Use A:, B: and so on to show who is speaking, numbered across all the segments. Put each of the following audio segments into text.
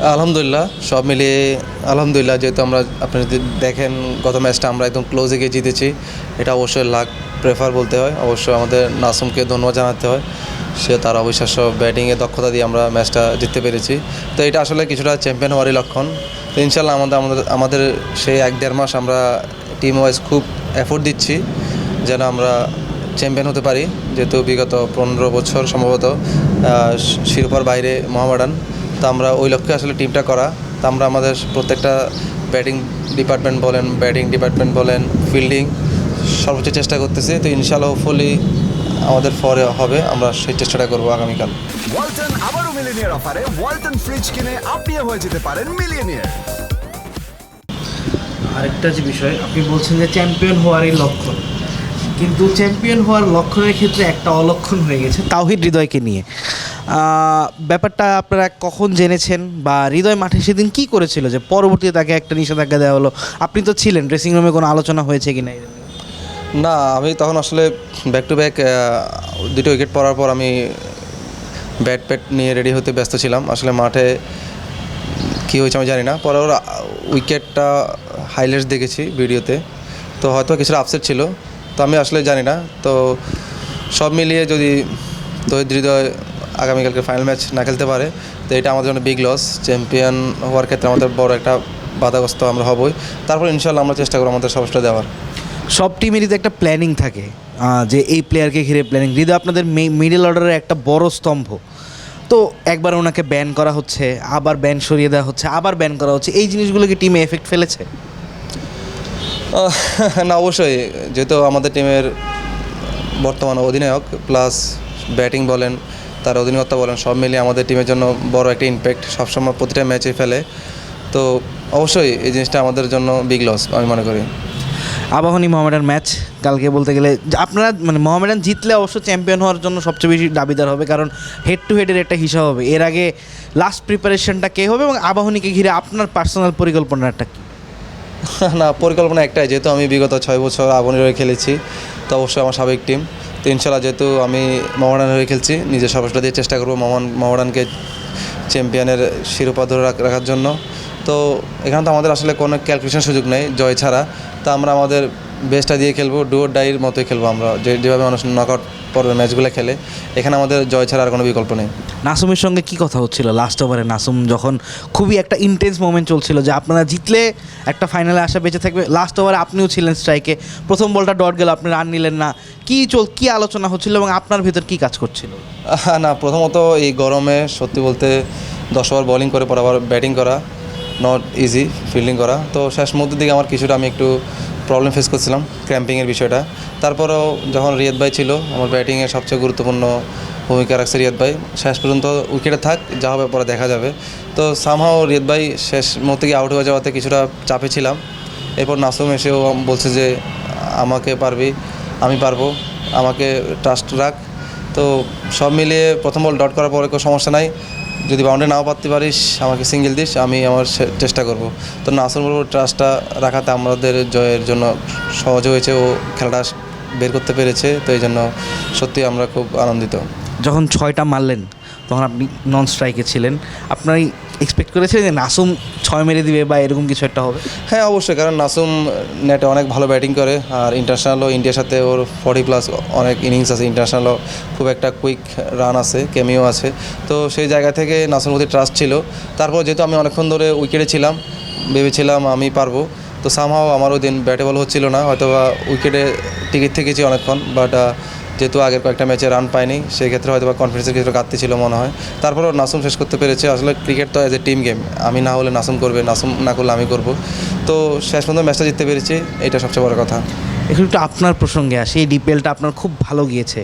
A: আলহামদুলিল্লাহ, সব মিলিয়ে আলহামদুলিল্লাহ যেহেতু আমরা আপনি যদি দেখেন গত ম্যাচটা আমরা একদম ক্লোজে গিয়ে জিতেছি, এটা অবশ্যই লাক প্রেফার বলতে হয়। অবশ্যই আমাদের নাসুমকে ধন্যবাদ জানাতে হয়, সে তার অবিশ্বাস্য ব্যাটিংয়ে দক্ষতা দিয়ে আমরা ম্যাচটা জিততে পেরেছি। তো এটা আসলে কিছুটা চ্যাম্পিয়ন হওয়ারই লক্ষণ। তো ইনশাল্লাহ আমাদের আমাদের আমাদের সেই এক দেড় মাস আমরা টিম ওয়াইজ খুব এফোর্ট দিচ্ছি যেন আমরা চ্যাম্পিয়ন হতে পারি। যেহেতু বিগত পনেরো বছর সম্ভবত শিরোপার বাইরে মহামাডান। তো আমরা ওই লক্ষ্যে আসলে টিমটা করা। তো আমরা আমাদের প্রত্যেকটা ব্যাটিং ডিপার্টমেন্ট বলেন ব্যাটিং ডিপার্টমেন্ট বলেন ফিল্ডিং সর্বোচ্চ চেষ্টা করতেছি। তো ইনশাল্লাহ হোপফুলি আমাদের ফরে হবে। আমরা সেই চেষ্টাটা করব আগামীকাল।
B: ওয়ালটন আবারও মিলিনিয়ার অফারে ওয়ালটন ফ্রিজ কিনে আপনিও হয়ে যেতে পারেন মিলিয়নিয়ার।
C: আরেকটা যে বিষয় আপনি বলছেন যে চ্যাম্পিয়ন হওয়ারই লক্ষণ। কিন্তু চ্যাম্পিয়ন হওয়ার লক্ষণের ক্ষেত্রে একটা অলক্ষণ হয়ে গেছে তাওহিদ হৃদয়কে নিয়ে। ব্যাপারটা আপনারা কখন জেনেছেন বা হৃদয় মাঠে সেদিন কি করেছিল যে পরবর্তীতে তাকে একটা নিষেধাজ্ঞা দেওয়া হলো? আপনি তো ছিলেন ড্রেসিং রুমে কোনো আলোচনা হয়েছে কি না
A: না, আমি তখন আসলে ব্যাক টু ব্যাক দুটো উইকেট পড়ার পর আমি ব্যাট প্যাট নিয়ে রেডি হতে ব্যস্ত ছিলাম। আসলে মাঠে কী হয়েছে আমি জানি না। পরে ওর উইকেটটা হাইলাইটস দেখেছি ভিডিওতে। তো হয়তো কিছুটা আপসেট ছিল। তো আমি আসলে জানি না। তো সব মিলিয়ে যদি তহিদ হৃদয় আগামীকালকে ফাইনাল ম্যাচ না খেলতে পারে। তো এটা আমাদের জন্য বিগ লস চ্যাম্পিয়ন হওয়ার ক্ষেত্রে আমাদের বড় একটা বাধাগ্রস্ত আমরা হবই। তারপর ইনশাল্লাহ আমরা চেষ্টা করব আমাদের সবটা দেওয়ার।
C: সব টিমেরই তো একটা প্ল্যানিং থাকে যে এই প্লেয়ারকে ঘিরে প্ল্যানিং হৃদয় আপনাদের মিডল অর্ডারের একটা বড় স্তম্ভ। তো একবার ওনাকে ব্যান করা হচ্ছে আবার ব্যান সরিয়ে দেওয়া হচ্ছে আবার ব্যান করা হচ্ছে। এই জিনিসগুলো কি টিমে এফেক্ট ফেলেছে?
A: না অবশ্যই। যেহেতু আমাদের টিমের বর্তমান অধিনায়ক প্লাস ব্যাটিং বলেন তার অধিনায়কত্ব বলেন সব মিলিয়ে আমাদের টিমের জন্য বড় একটা ইম্প্যাক্ট সবসময় প্রতিটা ম্যাচে ফেলে। তো অবশ্যই এই জিনিসটা আমাদের জন্য বিগ লস আমি মনে করি।
C: আবাহনী মোহামেডান ম্যাচ কালকে বলতে গেলে আপনারা মানে মোহামেডান জিতলে অবশ্য চ্যাম্পিয়ন হওয়ার জন্য সবচেয়ে বেশি দাবিদার হবে কারণ হেড টু হেডের একটা হিসাব হবে। এর আগে লাস্ট প্রিপারেশনটা কে হবে এবং আবাহনীকে ঘিরে আপনার পার্সোনাল পরিকল্পনাটা কী?
A: না পরিকল্পনা একটাই যেহেতু আমি বিগত ছয় বছর আবনের হয়ে খেলেছি তো অবশ্যই আমার সাবেক টিম তো ইনশাল্লাহ যেহেতু আমি মহারান হয়ে খেলছি, নিজের সর্বস্বটা দিয়ে চেষ্টা করব মহান মহারানকে চ্যাম্পিয়নের শিরোপা ধরে রাখার জন্য। তো এখানে তো আমাদের আসলে কোনো ক্যালকুলেশন সুযোগ নেই, জয় ছাড়া। তা আমরা আমাদের বেস্টটা দিয়ে খেলব ডুয়োর ডাইয়ের মতোই খেলব আমরা। যে যেভাবে মানুষ নকআউট পর্বে ম্যাচগুলো খেলে এখানে আমাদের জয় ছাড়া আর কোনো বিকল্প নেই।
C: নাসুমের সঙ্গে কি কথা হচ্ছিল লাস্ট ওভারে নাসুম যখন খুবই একটা ইন্টেন্স মোমেন্ট চলছিল যে আপনারা জিতলে একটা ফাইনালে আসা বেঁচে থাকবে। লাস্ট ওভারে আপনিও ছিলেন স্ট্রাইকে প্রথম বলটা ডট গেল আপনি রান নিলেন না। কি চল কি আলোচনা হচ্ছিল এবং আপনার ভিতর কি কাজ করছিল?
A: না প্রথমত এই গরমে সত্যি বলতে দশ ওভার বোলিং করে পর আবার ব্যাটিং করা নট ইজি ফিল্ডিং করা। তো শেষ মুহূর্তের দিকে আমার কিছুটা আমি একটু প্রবলেম ফেস করছিলাম ক্র্যাম্পিংয়ের বিষয়টা। তারপরেও যখন রিয়াদ ভাই ছিল, আমার ব্যাটিংয়ের সবচেয়ে গুরুত্বপূর্ণ ভূমিকা রাখছে রিয়াদ ভাই। শেষ পর্যন্ত উইকেটে থাক, যা হবে পরে দেখা যাবে। তো সামহাও রিয়াদ ভাই শেষ মুহূর্তে গিয়ে আউট হয়ে যাওয়াতে কিছুটা চাপে ছিলাম। এরপর নাসুম এসেও বলছে যে, আমাকে পারবি, আমি পারব, আমাকে ট্রাস্ট রাখ। তো সব মিলিয়ে প্রথম বল ডট করার পরে কোনো সমস্যা নাই। যদি বাউন্ডারি নাও পারতে পারিস, আমাকে সিঙ্গেল দিস, আমি আমার চেষ্টা করব। তো নাসর বলব ট্রাস্টটা রাখাতে আমাদের জয়ের জন্য সহজ হয়েছে, ও খেলাটা বের করতে পেরেছে, তো এই জন্য সত্যি আমরা খুব আনন্দিত।
C: যখন ছয়টা মারলেন, তখন আপনি নন স্ট্রাইকে ছিলেন আপনারই এক্সপেক্ট করেছিলেন যে নাসুম ছয় মেরে দিবে বা এরকম কিছু একটা হবে?
A: হ্যাঁ অবশ্যই, কারণ নাসুম নেটে অনেক ভালো ব্যাটিং করে, আর ইন্টারন্যাশনালও ইন্ডিয়ার সাথে ওর ফর্টি প্লাস অনেক ইনিংস আছে ইন্টারন্যাশনালও খুব একটা কুইক রান আছে কেমিও আছে। তো সেই জায়গা থেকে নাসুমের প্রতি ট্রাস্ট ছিল। তারপর যেহেতু আমি অনেকক্ষণ ধরে উইকেটে ছিলাম, ভেবেছিলাম আমি পারব, তো সামহাও আমার ওই দিন ব্যাটে বল হচ্ছিল না হয়তো বা উইকেটে টিকিট থেকেছি অনেকক্ষণ বাট যেহেতু আগের কয়েকটা ম্যাচে রান পায়নি সেই ক্ষেত্রে হয়তো বা কনফিডেন্সের কিছু ঘাটতি ছিল মনে হয়। তারপরও নাসুম শেষ করতে পেরেছে। আসলে ক্রিকেট তো অ্যাজ এ টিম গেম আমি না হলে নাসুম করবে, নাসুম না করলে আমি করব। তো শেষ পর্যন্ত ম্যাচটা জিততে পেরেছি, এটা সবচেয়ে বড় কথা।
C: এখন একটু আপনার প্রসঙ্গে আসি। এই ডিপিএলটা আপনার খুব ভালো গিয়েছে।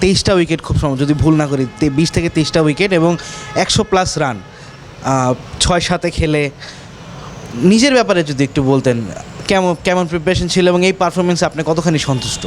C: তেইশটা উইকেট খুব সম যদি ভুল না করি বিশ থেকে তেইশটা উইকেট এবং একশো প্লাস রান ছয় সাথে খেলে। নিজের ব্যাপারে যদি একটু বলতেন, কেমন কেমন প্রিপারেশন ছিল এবং এই পারফরমেন্সে আপনি কতখানি সন্তুষ্ট?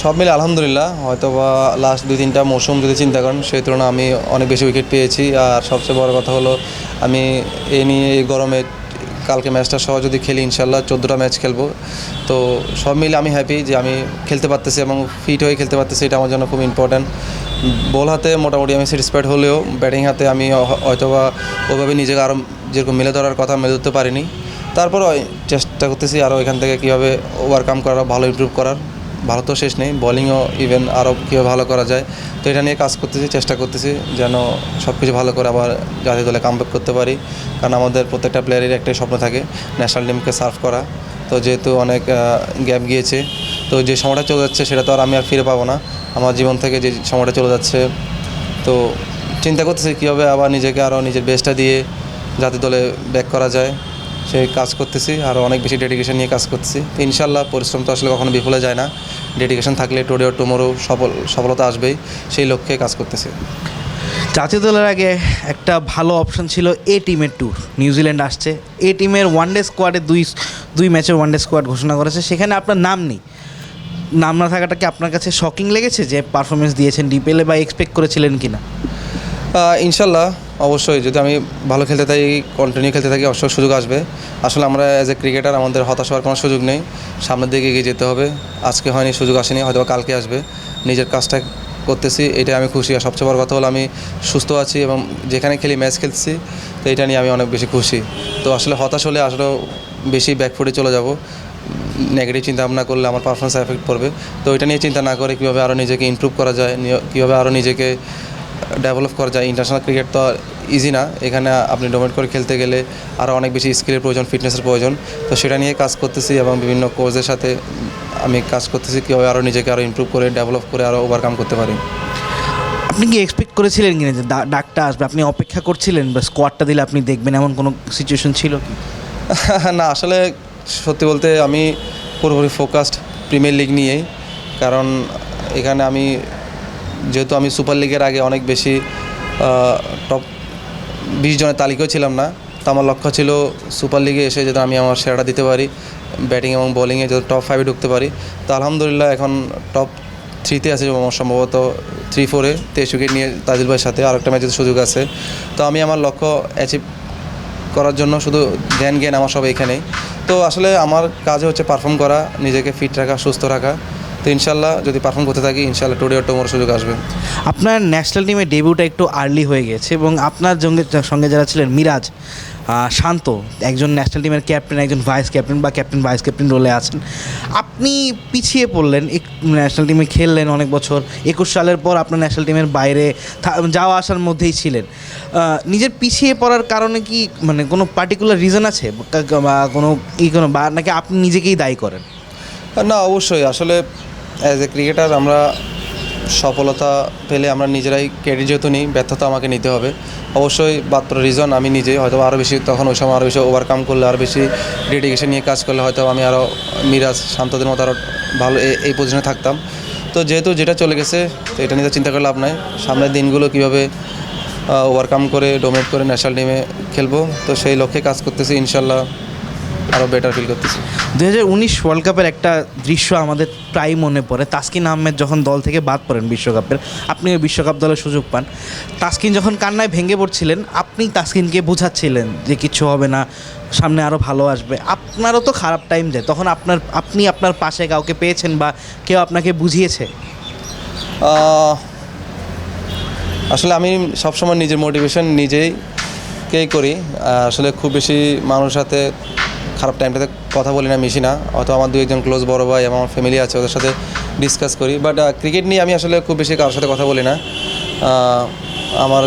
A: সব মিলে আলহামদুলিল্লাহ। হয়তো বা লাস্ট দুই, তিনটা মৌসুম যদি চিন্তা করেন, সেই তুলনায় আমি অনেক বেশি উইকেট পেয়েছি। আর সবচেয়ে বড় কথা হলো, আমি এ নিয়ে এই গরমে কালকে ম্যাচটা সহ যদি খেলি ইনশাল্লাহ চোদ্দোটা ম্যাচ খেলব। তো সব মিলে আমি হ্যাপি যে আমি খেলতে পারতেছি এবং ফিট হয়ে খেলতে পারতেছি, এটা আমার জন্য খুব ইম্পর্ট্যান্ট বল হাতে মোটামুটি আমি স্যাটিসফাইড হলেও ব্যাটিং হাতে আমি হয়তোবা ওইভাবে নিজেকে আরও যেরকম মেলে ধরার কথা মেলে ধরতে পারিনি। তারপর চেষ্টা করতেছি আরও এখান থেকে কীভাবে ওভারকাম করা ভালো ইমপ্রুভ করার। ভালো তো শেষ নেই বলিংও ইভেন আরও কীভাবে ভালো করা যায়, তো এটা নিয়ে কাজ করতেছি, চেষ্টা করতেছি যেন সব কিছু ভালো করে আবার জাতীয় দলে কামব্যাক করতে পারি, কারণ আমাদের প্রত্যেকটা প্লেয়ারের একটাই স্বপ্ন থাকে ন্যাশনাল টিমকে সার্ভ করা, তো যেহেতু অনেক গ্যাপ গিয়েছে, তো যে সময়টা চলে যাচ্ছে সেটা তো আর আমি আর ফিরে পাবো না, আমার জীবন থেকে যে সময়টা চলে যাচ্ছে, তো চিন্তা করতেছি কীভাবে আবার নিজেকে আরও নিজের বেস্টটা দিয়ে জাতীয় দলে ব্যাক করা যায় সেই কাজ করতেছি আরও অনেক বেশি ডেডিকেশন নিয়ে কাজ করতেছি। তো ইনশাল্লাহ পরিশ্রম তো আসলে কখনো বিফলে যায় না। ডেডিকেশন থাকলে টুডে ও টুমোরো সফল সফলতা আসবেই। সেই লক্ষ্যে কাজ করতেছি।
C: জাতীয় দলের আগে একটা ভালো অপশন ছিল এ টিমের ট্যুর নিউজিল্যান্ড আসছে। এ টিমের ওয়ানডে স্কোয়াডে দুই দুই ম্যাচের ওয়ানডে স্কোয়াড ঘোষণা করেছে। সেখানে আপনার নাম নেই। নাম না থাকাটা কি আপনার কাছে শকিং লেগেছে যে পারফরমেন্স দিয়েছেন ডিপিএলে বা এক্সপেক্ট করেছিলেন কি না
A: ইনশাল্লাহ অবশ্যই, যদি আমি ভালো খেলতে থাকি কন্টিনিউ খেলতে থাকি, অবশ্যই সুযোগ আসবে। আসলে আমরা অ্যাজ এ ক্রিকেটার আমাদের হতাশ হওয়ার কোনো সুযোগ নেই। সামনের দিকে এগিয়ে যেতে হবে। আজকে হয়নি, সুযোগ আসেনি হয়তো কালকে আসবে। নিজের কাজটা করতেছি এটা আমি খুশি। আর সবচেয়ে বড় কথা হলো, আমি সুস্থ আছি এবং যেখানে খেলি ম্যাচ খেলছি, তো এটা নিয়ে আমি অনেক বেশি খুশি। তো আসলে হতাশ হলে আসলে বেশি ব্যাকফুটে চলে যাব। নেগেটিভ চিন্তা ভাবনা করলে আমার পারফরমেন্স এফেক্ট পড়বে। তো এটা নিয়ে চিন্তা না করে কীভাবে আরও নিজেকে ইমপ্রুভ করা যায় কীভাবে আরও নিজেকে ডেভেলপ করা যায়। ইন্টারন্যাশনাল ক্রিকেট তো ইজি না। এখানে আপনি ডোমেট করে খেলতে গেলে আরও অনেক বেশি স্কিলের প্রয়োজন ফিটনেসের প্রয়োজন। তো সেটা নিয়ে কাজ করতেছি এবং বিভিন্ন কোচের সাথে আমি কাজ করতেছি কীভাবে আরও নিজেকে আরও ইমপ্রুভ করে ডেভেলপ করে আরও ওভারকাম করতে পারি।
C: আপনি কি এক্সপেক্ট করেছিলেন কিনা যে ডাকটা আসবে? আপনি অপেক্ষা করছিলেন বা স্কোয়াডটা দিলে আপনি দেখবেন এমন কোনো সিচুয়েশন ছিল কি?
A: না আসলে সত্যি বলতে আমি পুরোপুরি ফোকাসড প্রিমিয়ার লিগ নিয়েই। কারণ এখানে আমি যেহেতু আমি সুপার লিগের আগে অনেক বেশি টপ বিশ জনের তালিকাও ছিলাম না, তো আমার লক্ষ্য ছিল সুপার লিগে এসে যাতে আমি আমার সেরাটা দিতে পারি ব্যাটিং এবং বোলিংয়ে যাতে টপ ফাইভে ঢুকতে পারি। তো আলহামদুলিল্লাহ এখন টপ থ্রিতে আছে আমার সম্ভবত থ্রি ফোরে তেইশ উইকেট নিয়ে তাজিল ভাইয়ের সাথে আরেকটা ম্যাচের সুযোগ আছে। তো আমি আমার লক্ষ্য অ্যাচিভ করার জন্য শুধু জ্ঞান জ্ঞান আমার সব এখানেই। তো আসলে আমার কাজ হচ্ছে পারফর্ম করা, নিজেকে ফিট রাখা, সুস্থ রাখা। তো ইনশাল্লাহ যদি পারফর্ম করতে থাকি ইনশাল্লাহ টুডে টোমোর সুযোগ আসবে।
C: আপনার ন্যাশনাল টিমের ডেবিউটা একটু আর্লি হয়ে গেছে এবং আপনার সঙ্গে যারা ছিলেন মিরাজ শান্ত একজন ন্যাশনাল টিমের ক্যাপ্টেন একজন ভাইস ক্যাপ্টেন বা ক্যাপ্টেন ভাইস ক্যাপ্টেন রোলে আছেন। আপনি পিছিয়ে পড়লেন এক ন্যাশনাল টিমে খেললেন অনেক বছর একুশ সালের পর আপনার ন্যাশনাল টিমের বাইরে যাওয়া আসার মধ্যেই ছিলেন। নিজের পিছিয়ে পড়ার কারণে কি মানে কোনো পার্টিকুলার রিজন আছে? বা কোনো ই কোনো বা নাকি আপনি নিজেকেই দায়ী করেন?
A: না অবশ্যই। আসলে অ্যাজ এ ক্রিকেটার আমরা সফলতা পেলে আমরা নিজেরাই ক্রেডিট যেহেতু নিই, ব্যর্থতা আমাকে নিতে হবে। অবশ্যই মাত্র রিজন আমি নিজে হয়তো আরও বেশি, তখন ওই সময় আরও বেশি ওভারকাম করলে আরও বেশি ডেডিকেশন নিয়ে কাজ করলে হয়তো আমি আরও মিরাজ শান্তদের মতো আরও ভালো এই পজিশনে থাকতাম। তো যেহেতু যেটা চলে গেছে, তো এটা নিয়ে চিন্তা করে লাভ নাই। সামনের দিনগুলো কীভাবে ওভারকাম করে ডোমিনেট করে ন্যাশনাল টিমে খেলব, তো সেই লক্ষ্যে কাজ করতেছি, ইনশাল্লাহ। আরও বেটার ফিল করতেছি।
C: দু হাজার উনিশ ওয়ার্ল্ড কাপের একটা দৃশ্য আমাদের প্রায় মনে পড়ে। তাসকিন আহমেদ যখন দল থেকে বাদ পড়েন বিশ্বকাপের আপনি ওই বিশ্বকাপ দলের সুযোগ পান। তাসকিন যখন কান্নায় ভেঙে পড়ছিলেন আপনি তাসকিনকে বোঝাচ্ছিলেন যে কিছু হবে না সামনে আরও ভালো আসবে। আপনারও তো খারাপ টাইম যায়। তখন আপনার আপনি আপনার পাশে কাউকে পেয়েছেন বা কেউ আপনাকে বুঝিয়েছে?
A: আসলে আমি সবসময় নিজের মোটিভেশন নিজেই কেই করি আসলে খুব বেশি মানুষের সাথে খারাপ টাইমটাতে কথা বলি না, মিশি না। অথবা আমার দু একজন ক্লোজ বড় ভাই, আমার ফ্যামিলি আছে, ওদের সাথে ডিসকাস করি। বাট ক্রিকেট নিয়ে আমি আসলে খুব বেশি কারোর সাথে কথা বলি না। আমার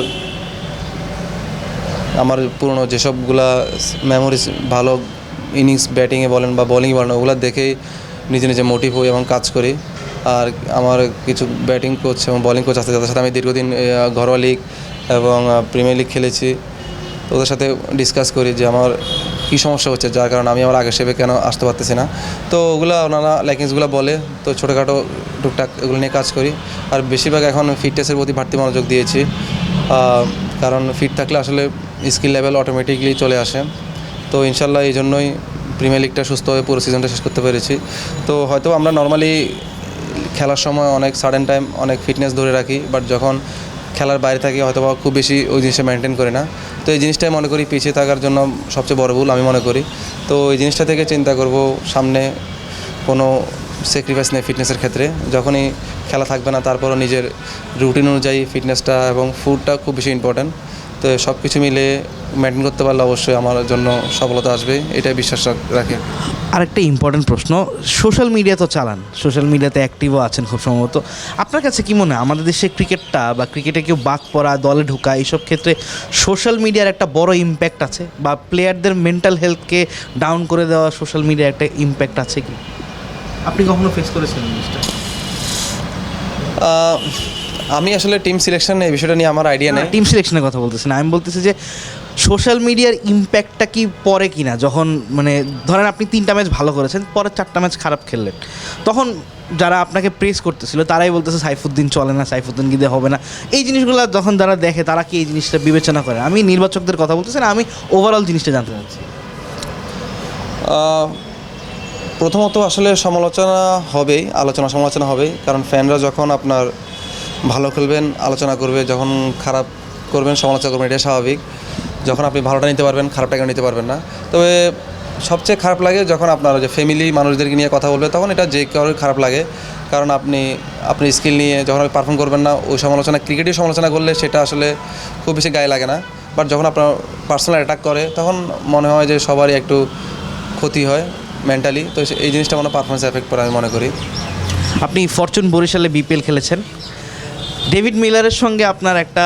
A: আমার পুরনো যেসবগুলা মেমোরিজ ভালো ইনিংস ব্যাটিংয়ে বলেন বা বোলিংয়ে বলেন, ওগুলো দেখেই নিজে নিজে মোটিভ হই এবং কাজ করি। আর আমার কিছু ব্যাটিং কোচ এবং বোলিং কোচ আছে, যাদের সাথে আমি দীর্ঘদিন ঘরোয়া লিগ এবং প্রিমিয়ার লিগ খেলেছি। ওদের সাথে ডিসকাস করি যে আমার কী সমস্যা হচ্ছে? যার কারণে আমি আমার আগের সেবে কেন আসতে পারতেছি না? তো ওগুলো ওনারা ল্যাকিংসগুলো বলে, তো ছোটোখাটো টুকটাক এগুলো নিয়ে কাজ করি। আর বেশিরভাগ এখন ফিটনেসের প্রতি বাড়তি মনোযোগ দিয়েছি। কারণ ফিট থাকলে আসলে স্কিল লেভেল অটোমেটিকলি চলে আসে। তো ইনশাল্লাহ এই জন্যই প্রিমিয়ার লিগটা সুস্থ হয়ে পুরো সিজনটা শেষ করতে পেরেছি। তো হয়তো আমরা নর্মালি খেলার সময় অনেক সাডেন টাইম অনেক ফিটনেস ধরে রাখি বাট যখন খেলার বাইরে থাকি হয়তো বা খুব বেশি ওই জিনিসটা মেনটেন করে না। তো এই জিনিসটাই মনে করি পিছিয়ে থাকার জন্য সবচেয়ে বড় ভুল আমি মনে করি। তো এই জিনিসটা থেকে চিন্তা করব সামনে কোনো স্যাক্রিফাইস নেই ফিটনেসের ক্ষেত্রে। যখনই খেলা থাকবে না, তারপরও নিজের রুটিন অনুযায়ী ফিটনেসটা এবং ফুডটা খুব বেশি ইম্পর্ট্যান্ট তো সব কিছু মিলে মেনটেন করতে পারলে অবশ্যই আমার জন্য সফলতা আসবে এটাই বিশ্বাস রাখ-
C: আরেকটা ইম্পর্টেন্ট প্রশ্ন সোশ্যাল মিডিয়া তো চালান সোশ্যাল মিডিয়াতে অ্যাক্টিভও আছেন খুব সম্ভবত। আপনার কাছে কি মনে হয় আমাদের দেশে ক্রিকেটটা বা ক্রিকেটে কেউ বাদ পড়া দলে ঢোকা এইসব ক্ষেত্রে সোশ্যাল মিডিয়ার একটা বড় ইম্প্যাক্ট আছে? বা প্লেয়ারদের মেন্টাল হেলথকে ডাউন করে দেওয়া সোশ্যাল মিডিয়ার একটা ইম্প্যাক্ট আছে কি? আপনি কখনো ফেস করেছেন জিনিসটা
A: আমি আসলে টিম সিলেকশন এই বিষয়টা নিয়ে আমার আইডিয়া নেই।
C: টিম সিলেকশনের কথা বলতেছি না। আমি বলতেছি যে সোশ্যাল মিডিয়ার ইম্প্যাক্টটা কি পরে কি না যখন মানে ধরেন আপনি তিনটা ম্যাচ ভালো করেছেন পরে চারটা ম্যাচ খারাপ খেললেন। তখন যারা আপনাকে প্রেস করতেছিল তারাই বলতেছে সাইফুদ্দিন চলে না সাইফুদ্দিন দিয়ে হবে না। এই জিনিসগুলো যখন তারা দেখে তারা কি এই জিনিসটা বিবেচনা করে? আমি নির্বাচকদের কথা বলতেছি না আমি ওভারঅল জিনিসটা জানতে চাচ্ছি।
A: প্রথমত আসলে সমালোচনা হবেই আলোচনা সমালোচনা হবেই। কারণ ফ্যানরা যখন আপনার ভালো খেলবেন, আলোচনা করবে, যখন খারাপ করবেন, সমালোচনা করবেন এটা স্বাভাবিক। যখন আপনি ভালোটা নিতে পারবেন, খারাপটা নিতে পারবেন না? তবে সবচেয়ে খারাপ লাগে যখন আপনার যে ফ্যামিলি মানুষদেরকে নিয়ে কথা বলবে, তখন এটা যে কারোর খারাপ লাগে। কারণ আপনি আপনি স্কিল নিয়ে যখন আপনি পারফর্ম করবেন না, ওই সমালোচনা, ক্রিকেটের সমালোচনা করলে সেটা আসলে খুব বেশি গায়ে লাগে না। বাট যখন আপনার পার্সোনাল অ্যাটাক করে, তখন মনে হয় যে সবারই একটু ক্ষতি হয় মেন্টালি তো এই জিনিসটা মনে পারফরমেন্স এফেক্ট করে আমি মনে করি।
C: আপনি ফরচুন বরিশালে বিপিএল খেলেছেন? ডেভিড মিলারের সঙ্গে আপনার একটা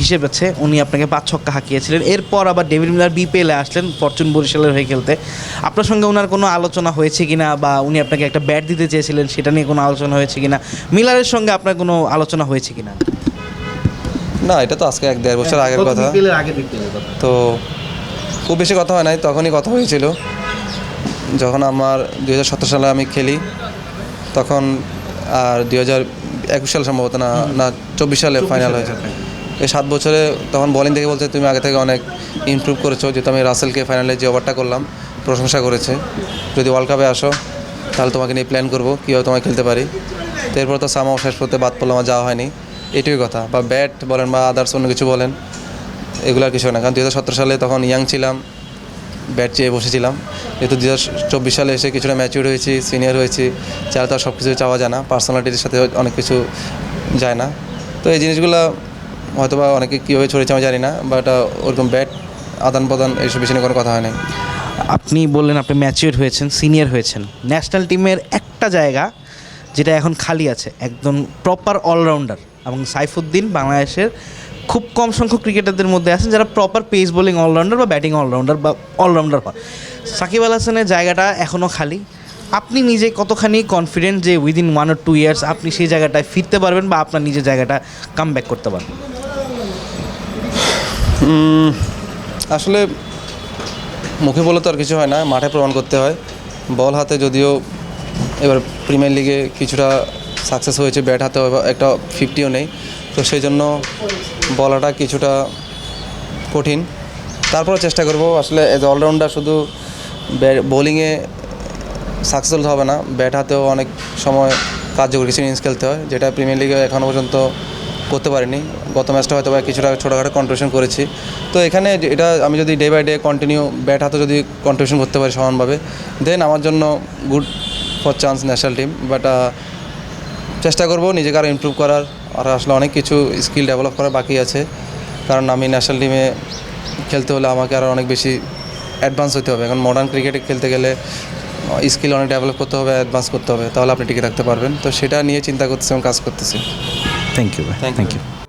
C: হিসেব আছে উনি আপনাকে পাঁচ ছক্কা হাঁকিয়েছিলেন। এরপর আবার ডেভিড মিলার বিপিএলে আসলেন ফরচুন বরিশালের হয়ে খেলতে। আপনার সঙ্গে ওনার কোনো আলোচনা হয়েছে কিনা বা উনি আপনাকে একটা ব্যাট দিতে চেয়েছিলেন সেটা নিয়ে কোনো আলোচনা হয়েছে কিনা? মিলারের সঙ্গে আপনার কোনো আলোচনা হয়েছে কিনা?
A: না এটা তো আজকে এক দেড় বছর আগের কথা।
C: আগে
A: তো খুব বেশি কথা হয় নাই তখনই কথা হয়েছিল। যখন আমার দু হাজার সতেরো সালে আমি খেলি তখন আর দুই হাজার একুশ সাল সম্ভবত না না চব্বিশ সালে ফাইনাল হয়েছে। এই সাত বছরে তখন বোলিং থেকে বলছে তুমি আগে থেকে অনেক ইমপ্রুভ করেছ যেহেতু আমি রাসেলকে ফাইনালে যে ওভারটা করলাম প্রশংসা করেছে। যদি ওয়ার্ল্ড কাপে আসো তাহলে তোমাকে নিয়ে প্ল্যান করব কীভাবে তোমায় খেলতে পারি। তো এরপর তো সামাও শেষ করতে বাদ পড়ল আমার যাওয়া হয়নি। এটুকুই কথা। বা ব্যাট বলেন বা আদার্স অন্য কিছু বলেন এগুলো আর কিছু না। কারণ দু হাজার সতেরো সালে তখন ইয়াং ছিলাম ব্যাট চেয়ে বসেছিলাম। যেহেতু দু হাজার চব্বিশ সালে এসে কিছুটা ম্যাচিউর হয়েছি সিনিয়র হয়েছি, চাইলে তো আর সব কিছু চাওয়া যায় না। পার্সোনালিটির সাথে অনেক কিছু যায় না। তো এই জিনিসগুলো হয়তো বা অনেকে কীভাবে ছড়িয়েছে আমি জানি না বাট ওরকম ব্যাট আদান প্রদান এইসব বিষয় কোনো কথা হয় নাই।
C: আপনি বললেন আপনি ম্যাচিওর হয়েছেন সিনিয়র হয়েছেন। ন্যাশনাল টিমের একটা জায়গা যেটা এখন খালি আছে একদম প্রপার অলরাউন্ডার এবং সাইফুদ্দিন বাংলাদেশের খুব কম সংখ্যক ক্রিকেটারদের মধ্যে আছেন যারা প্রপার পেস বোলিং অলরাউন্ডার বা ব্যাটিং অলরাউন্ডার বা অলরাউন্ডার হয়। সাকিব আল হাসানের জায়গাটা এখনও খালি। আপনি নিজে কতখানি কনফিডেন্ট যে within one or two years আপনি সেই জায়গাটায় ফিরতে পারবেন বা আপনার নিজের জায়গাটা কাম ব্যাক করতে পারবেন?
A: আসলে মুখে বলে তো আর কিছু হয় না, মাঠে প্রমাণ করতে হয়। বল হাতে যদিও এবার প্রিমিয়ার লিগে কিছুটা সাকসেস হয়েছে ব্যাট হাতে একটা ফিফটিও নেই। তো সেই জন্য বলাটা কিছুটা কঠিন। তারপরে চেষ্টা করব, আসলে এজ অলরাউন্ডার শুধু বোলিংয়ে সাকসেসফুল হবে না ব্যাট হাতেও অনেক সময় কার্যকরী কিছু ইনিংস খেলতে হয়, যেটা প্রিমিয়ার লিগে এখনও পর্যন্ত করতে পারিনি। গত ম্যাচটা হয়তো বা কিছুটা ছোটোখাটো কন্ট্রিবিউশন করেছি। তো এখানে এটা আমি যদি day by day continue bat হাতে যদি কন্ট্রিবিউশন করতে পারি সমানভাবে দেন আমার জন্য good for chance national team but চেষ্টা করব নিজেকে আরও ইমপ্রুভ করার। আর আসলে অনেক কিছু স্কিল ডেভেলপ করা বাকি আছে। কারণ আমি ন্যাশনাল টিমে খেলতে হলে আমাকে আরও অনেক বেশি অ্যাডভান্স হতে হবে। এখন মডার্ন ক্রিকেটে খেলতে গেলে স্কিল অনেক ডেভেলপ করতে হবে অ্যাডভান্স করতে হবে। তাহলে আপনি টিকে থাকতে পারবেন। তো সেটা নিয়ে চিন্তা করতেছি এবং কাজ করতেছি।
C: Thank you thank you